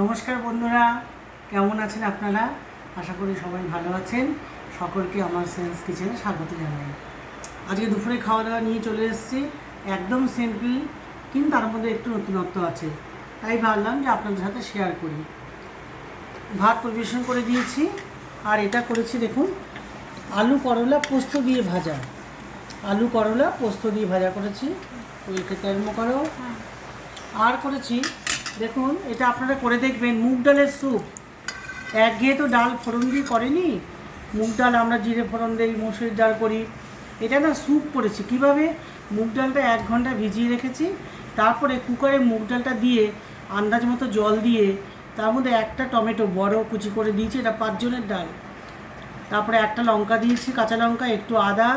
নমস্কার বন্ধুরা কেমন আছেন আপনারা? আশা করি সবাই ভালো আছেন। সকলকে আমার সেন্স কিচেনে স্বাগত জানাই। আজকে দুপুরে খাওয়া দাওয়া নিয়ে চলে এসেছি। একদম সিম্পল কিন্তু তার মধ্যে একটু নতুনত্ব আছে। তাই ভাবলাম যে আপনাদের সাথে শেয়ার করি। ভাত পরিবেশন করে দিয়েছি। আর এটা করেছি দেখুন আলু করলা পোস্ত দিয়ে ভাজা। আলু করলা পোস্ত দিয়ে ভাজা করেছি। ওই খেতে আরম্ভ করো আর করেছি দেখুন, এটা আপনারা করে দেখবেন, মুগ ডালের স্যুপ। একঘেয়ে তো ডাল ফোড়ন দিয়ে করেনি? মুগ ডাল আমরা জিরে ফোড়ন দিই মুসুরির ডাল করি। এটা না স্যুপ করেছি। কীভাবে? মুগ ডালটা এক ঘণ্টা ভিজিয়ে রেখেছি। তারপরে কুকারে মুগ ডালটা দিয়ে আন্দাজ মতো জল দিয়ে তার মধ্যে একটা টমেটো বড় কুচি করে দিয়েছি, এটা পাঁচজনের ডাল। তারপরে একটা লঙ্কা দিয়েছি, কাঁচা লঙ্কা, একটু আদা,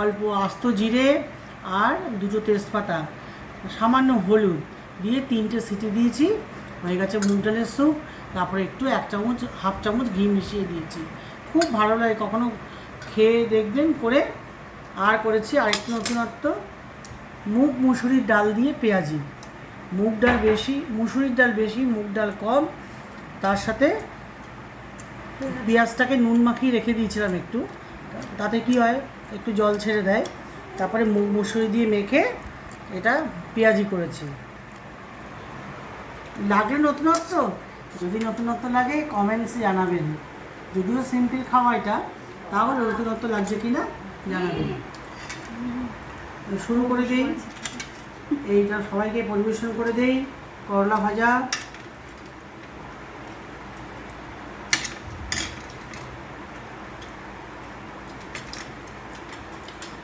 অল্প আস্ত জিরে আর দুটো তেজপাতা, সামান্য হলুদ। দিয়ে তিনটে সিটি দিয়েছি। হয়ে গেছে মুগ ডালের স্যুপ, তারপরে একটু এক চামচ, হাফ চামচ ঘি মিশিয়ে দিয়েছি। খুব ভালো লাগে কখনো খেয়ে দেখবেন করে। আর করেছি আরেকটু নতুনত্ব, মুগ মুসুরির ডাল দিয়ে পেঁয়াজি। মুগ ডাল বেশি, মুসুরির ডাল বেশি, মুগ ডাল কম। তার সাথে পেঁয়াজটাকে নুন মাখিয়ে রেখে দিয়েছিলাম একটু। তাতে কি হয়? একটু জল ছেড়ে দেয়। তারপরে মুগ মুসুরি দিয়ে মেখে এটা পেঁয়াজি করেছি। লাগলে নতুনত্ব? যদি নতুনত্ব লাগে কমেন্টসে জানাবেন। যদিও সিম্পল খাওয়া এটা তাহলে নতুনত্ব লাগছে কি না জানাবেন শুরু করে দিই। এইটা সবাইকে পরিবেশন করে দেই। করলা ভাজা।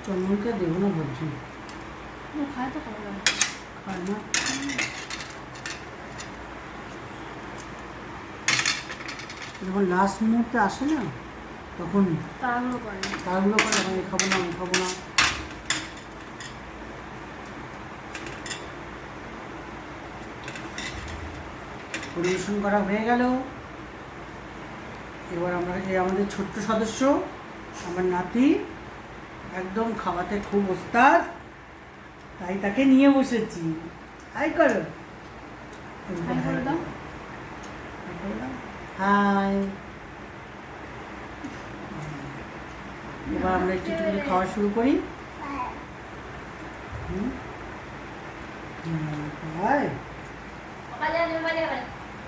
চন্দনকে দেবো না বলছি? খায় তো খায় না? যখন লাস্ট মুহূর্তে আসে না তখন তাড়াহুড়ো করে। তাড়াহুড়ো করে আমি খাব না আমি খাব না। পরিবেশন করা হয়ে গেল। এবার আমরা এই আমাদের ছোট্ট সদস্য আমার নাতি একদম খাওয়াতে খুব ওস্তাদ তাই তাকে নিয়ে বসেছি। হাই করো। হাই করে দাও। হাই। এবার আমরা একটু একটু খাওয়া শুরু করি।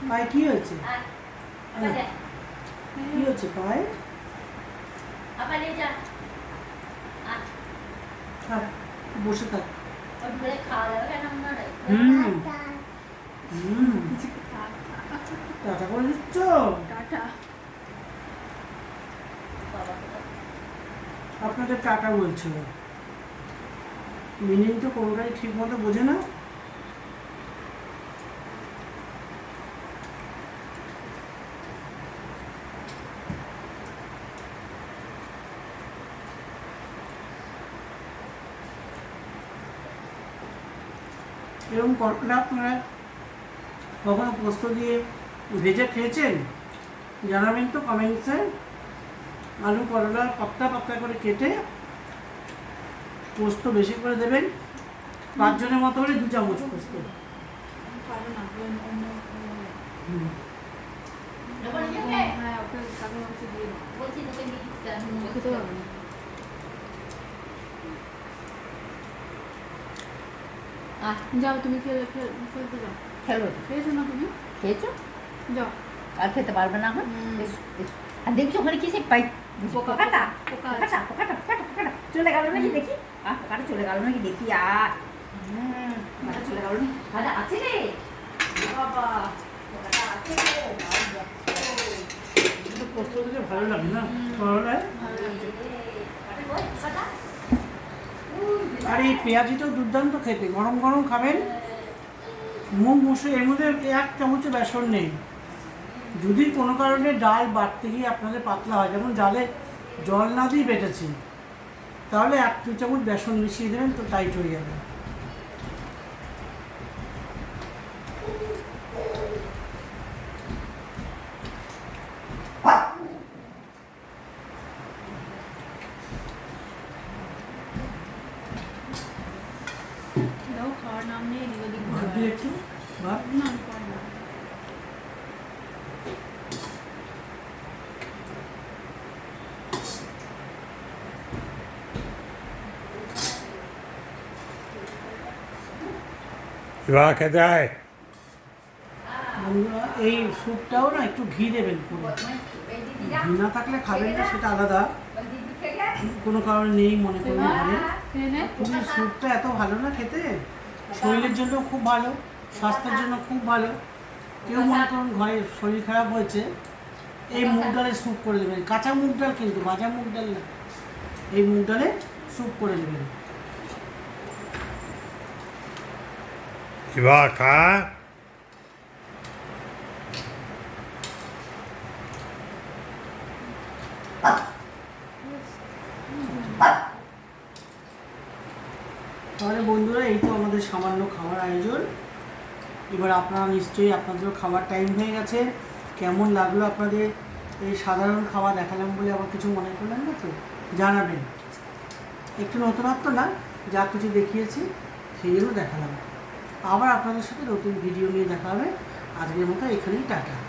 ভাই কি হয়েছে? কি হচ্ছে ভাই? বসে থাক। হুম। হুম। টাটা করে দিচ্ছ টাটা। আপনাদের টাটা বলছিল। মিনিং তো কোনোটাই ঠিক মতো বোঝে না। এরকম করলা আপনারা কখনো পোস্ত দিয়ে ভেজে খেয়েছেন? জানাবেন তো কমেন্টসে আলু করলা পাতলা পাতলা করে কেটে পোস্ত বেশি করে দেবেন। পাঁচজনের মতো হলে দু চামচ পোস্ত। হ্যাঁ যাও তুমি খেলে খেল- খেলতে যাও। খেলো। খেয়েছো না তুমি? খেয়েছো? আর খেতে পারবে না এখন। আর দেখছ ওখানে কিসে পাই পোকা, পোকাটা? পোকা আছে। পোকাটা পোকাটা পোকাটা পোকাটা। চলে গেল নাকি দেখি? আহ পোকাটা চলে গেল নাকি দেখি? আর পোকাটা চলে গেল নাকি? আরে আছে রে। বাবা পোকাটা ভালো লাগে না? ভালো আরে। আর এই পেঁয়াজিটাও দুর্দান্ত খেতে। গরম গরম খাবেন। মুগ মুসুরি এর মধ্যে এক চামচ বেসন নেই। যদি কোনো কারণে ডাল বাড়তে গিয়ে আপনাদের পাতলা হয় যেমন ডালে জল না দিয়ে বেটেছি তাহলে এক দু চামচ বেসন মিশিয়ে দেবেন তো টাইট হয়ে যাবে। খাওয়ার নাম নিয়ে একটু না এবার খেতে হয় এই স্যুপটাও না একটু ঘি দেবেন ঘি না থাকলে খাবেন না, সেটা আলাদা। কোনো কারণে নেই মনে করি ঘরে। স্যুপটা এত ভালো না খেতে। শরীরের জন্য খুব ভালো, স্বাস্থ্যের জন্য খুব ভালো। কেউ মনে করুন ঘরে শরীর খারাপ হয়েছে, এই মুগ ডালের স্যুপ করে দেবেন। কাঁচা মুগ ডাল কিন্তু ভাজা মুগ ডাল না। এই মুগ ডালে স্যুপ করে দেবেন। খা তাহলে বন্ধুরা, এই তো আমাদের সামান্য খাওয়ার আয়োজন। এবার আপনারা নিশ্চয়ই আপনাদেরও খাবার টাইম হয়ে গেছে। কেমন লাগল আপনাদের এই সাধারণ খাওয়া দেখালাম বলে আবার কিছু মনে করলেন না তো? জানাবেন। একটু নতুনত্ব না, যা কিছু দেখিয়েছি, সেই জন্য দেখালাম। আবার আপনাদের সাথে নতুন ভিডিও নিয়ে দেখা হবে। আজকের মতো এখানেই টাটা।